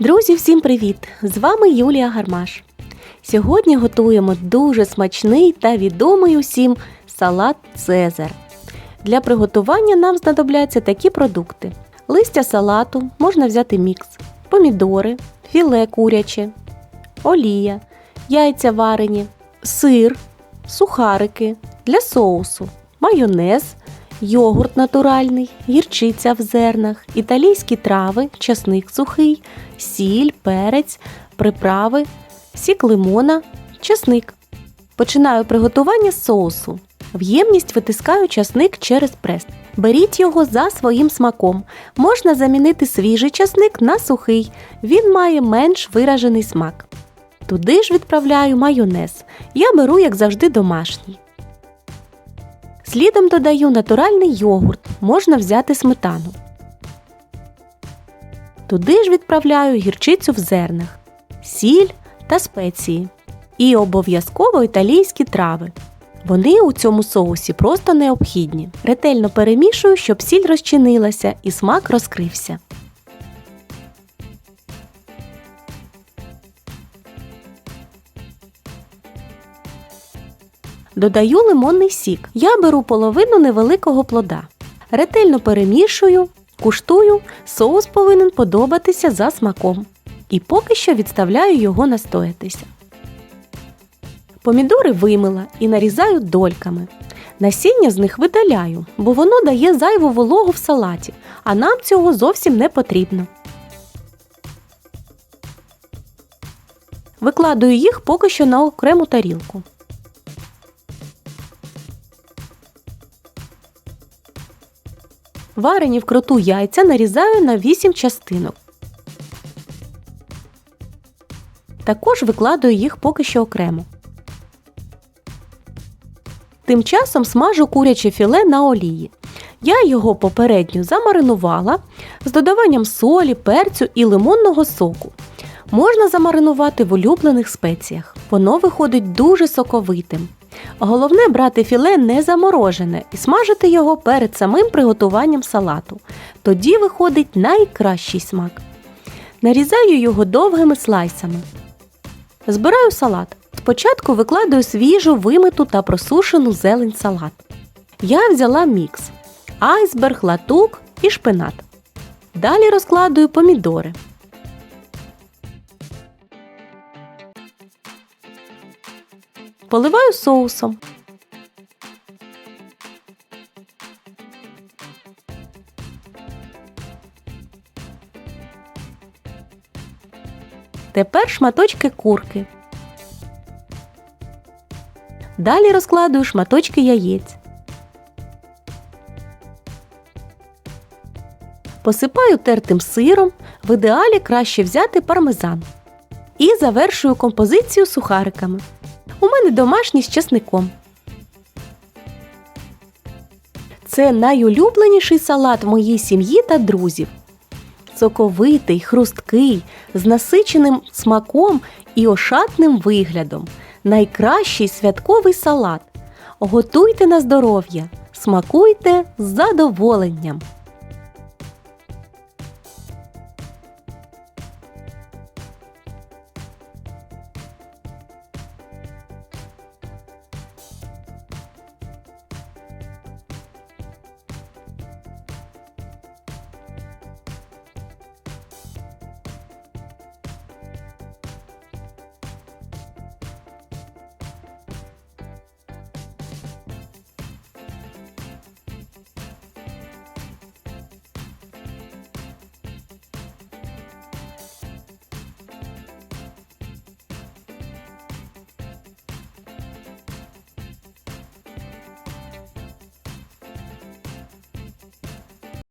Друзі, всім привіт! З вами Юлія Гармаш. Сьогодні готуємо дуже смачний та відомий усім салат Цезар. Для приготування нам знадобляться такі продукти: листя салату можна взяти мікс, помідори, філе куряче, олія, яйця варені, сир, сухарики для соусу, майонез, йогурт натуральний, гірчиця в зернах, італійські трави, часник сухий, сіль, перець, приправи, сік лимона, часник. Починаю приготування соусу. В ємність витискаю часник через прес. Беріть його за своїм смаком. Можна замінити свіжий часник на сухий. Він має менш виражений смак. Туди ж відправляю майонез. Я беру, як завжди, домашній. Слідом додаю натуральний йогурт, можна взяти сметану. Туди ж відправляю гірчицю в зернах, сіль та спеції. І обов'язково італійські трави. Вони у цьому соусі просто необхідні. Ретельно перемішую, щоб сіль розчинилася і смак розкрився. Додаю лимонний сік. Я беру половину невеликого плода. Ретельно перемішую, куштую, соус повинен подобатися за смаком. І поки що відставляю його настоятися. Помідори вимила і нарізаю дольками. Насіння з них видаляю, бо воно дає зайву вологу в салаті, а нам цього зовсім не потрібно. Викладаю їх поки що на окрему тарілку. Варені вкруту яйця нарізаю на 8 частинок. Також викладаю їх поки що окремо. Тим часом смажу куряче філе на олії. Я його попередньо замаринувала з додаванням солі, перцю і лимонного соку. Можна замаринувати в улюблених спеціях. Воно виходить дуже соковитим. Головне брати філе не заморожене і смажити його перед самим приготуванням салату. Тоді виходить найкращий смак. Нарізаю його довгими слайсами. Збираю салат. Спочатку викладаю свіжу, вимиту та просушену зелень салат. Я взяла мікс: айсберг, латук і шпинат. Далі розкладую помідори. Поливаю соусом. Тепер шматочки курки. Далі розкладую шматочки яєць. Посипаю тертим сиром, в ідеалі краще взяти пармезан. І завершую композицію сухариками. У мене домашні з чесником. Це найулюбленіший салат моїй сім'ї та друзів. Соковитий, хрусткий, з насиченим смаком і ошатним виглядом. Найкращий святковий салат. Готуйте на здоров'я, смакуйте з задоволенням.